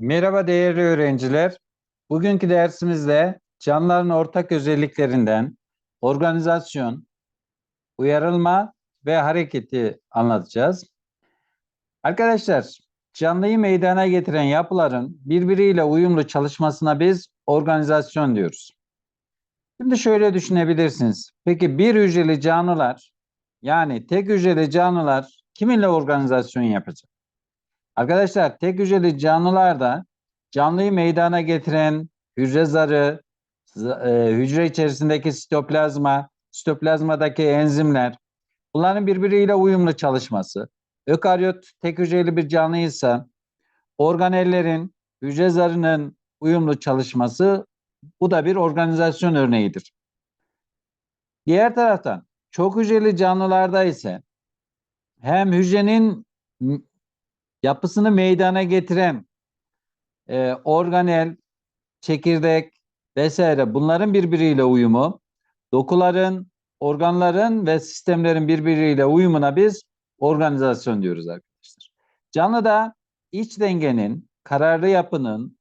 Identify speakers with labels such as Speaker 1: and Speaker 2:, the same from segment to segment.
Speaker 1: Merhaba değerli öğrenciler. Bugünkü dersimizde canlıların ortak özelliklerinden organizasyon, uyarılma ve hareketi anlatacağız. Arkadaşlar, canlıyı meydana getiren yapıların birbiriyle uyumlu çalışmasına biz organizasyon diyoruz. Şimdi şöyle düşünebilirsiniz. Peki bir hücreli canlılar, yani tek hücreli canlılar kiminle organizasyon yapacak? Arkadaşlar tek hücreli canlılarda canlıyı meydana getiren hücre zarı, e, hücre içerisindeki sitoplazma, sitoplazmadaki enzimler, bunların birbiriyle uyumlu çalışması. Ökaryot tek hücreli bir canlıysa organellerin, hücre zarının uyumlu çalışması bu da bir organizasyon örneğidir. Diğer taraftan çok hücreli canlılarda ise hem hücrenin yapısını meydana getiren e, organel, çekirdek vesaire bunların birbiriyle uyumu, dokuların, organların ve sistemlerin birbiriyle uyumuna biz organizasyon diyoruz arkadaşlar. Canlıda iç dengenin, kararlı yapının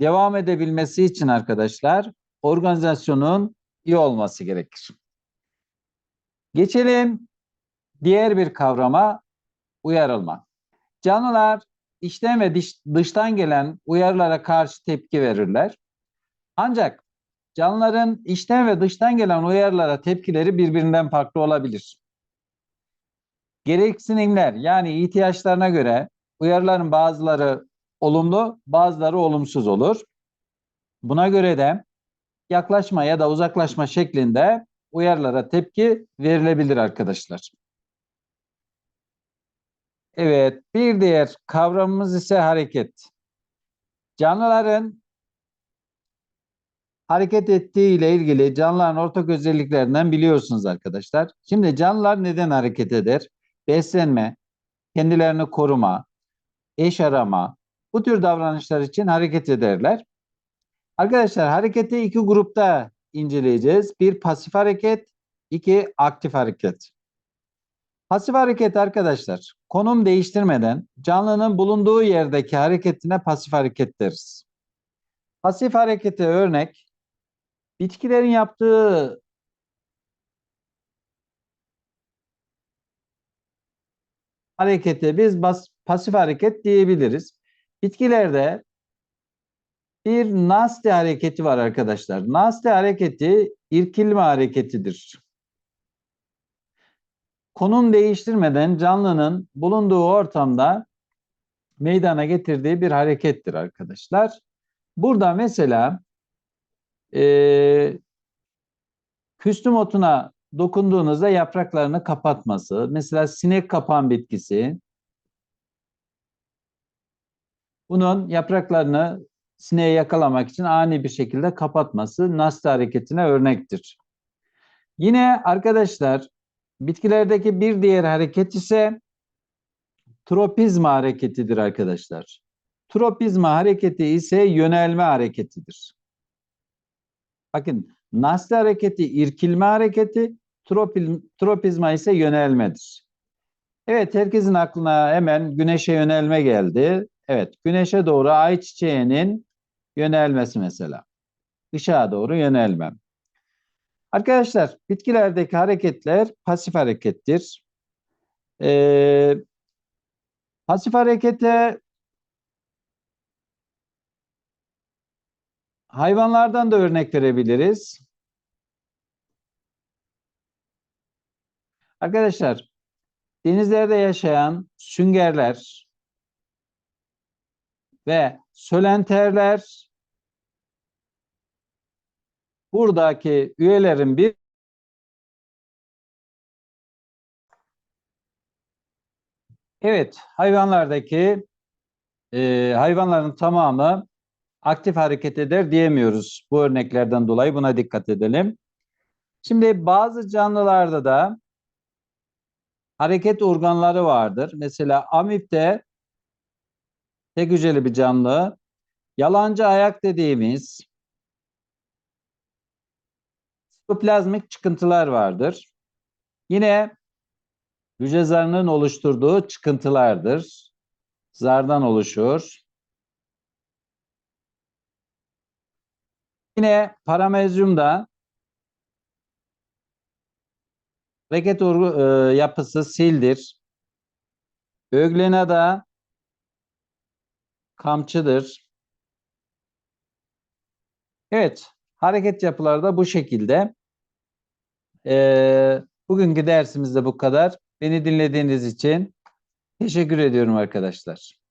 Speaker 1: devam edebilmesi için arkadaşlar organizasyonun iyi olması gerekir. Geçelim diğer bir kavrama uyarılma. Canlılar içten ve dış- dıştan gelen uyarılara karşı tepki verirler. Ancak canlıların içten ve dıştan gelen uyarılara tepkileri birbirinden farklı olabilir. Gereksinimler yani ihtiyaçlarına göre uyarıların bazıları olumlu, bazıları olumsuz olur. Buna göre de yaklaşma ya da uzaklaşma şeklinde uyarılara tepki verilebilir arkadaşlar. Evet, bir diğer kavramımız ise hareket. Canlıların hareket ettiği ile ilgili canlıların ortak özelliklerinden biliyorsunuz arkadaşlar. Şimdi canlılar neden hareket eder? Beslenme, kendilerini koruma, eş arama, bu tür davranışlar için hareket ederler. Arkadaşlar hareketi iki grupta inceleyeceğiz. Bir pasif hareket, iki aktif hareket. Pasif hareket arkadaşlar, konum değiştirmeden canlının bulunduğu yerdeki hareketine pasif hareket deriz. Pasif harekete örnek, bitkilerin yaptığı harekete biz bas, pasif hareket diyebiliriz. Bitkilerde bir Nasti hareketi var arkadaşlar. Nasti hareketi irkilme hareketidir. Konum değiştirmeden canlının bulunduğu ortamda meydana getirdiği bir harekettir arkadaşlar. Burada mesela eee küstüm otuna dokunduğunuzda yapraklarını kapatması, mesela sinek kapan bitkisi, bunun yapraklarını sineğe yakalamak için ani bir şekilde kapatması Nasti hareketine örnektir. Yine arkadaşlar bitkilerdeki bir diğer hareket ise tropizma hareketidir arkadaşlar. Tropizma hareketi ise yönelme hareketidir. Bakın Nasti hareketi irkilme hareketi, tropizma ise yönelmedir. Evet herkesin aklına hemen güneşe yönelme geldi. Evet güneşe doğru ay çiçeğinin yönelmesi mesela. Işığa doğru yönelmem. Arkadaşlar bitkilerdeki hareketler pasif harekettir. Ee, pasif harekete hayvanlardan da örnek verebiliriz. Arkadaşlar denizlerde yaşayan süngerler ve sölenterler buradaki üyelerin bir Evet, hayvanlardaki e, hayvanların tamamı aktif hareket eder diyemiyoruz. Bu örneklerden dolayı buna dikkat edelim. Şimdi bazı canlılarda da hareket organları vardır. Mesela amipte tek hücreli bir canlı. Yalancı ayak dediğimiz sitoplazmik çıkıntılar vardır. Yine hücre zarının oluşturduğu çıkıntılardır. Zardan oluşur. Yine paramezyumda hareket e, yapısı sildir. Öglenada kamçıdır. Evet, hareket yapıları da bu şekilde. Ee, bugünkü dersimiz de bu kadar. Beni dinlediğiniz için teşekkür ediyorum arkadaşlar.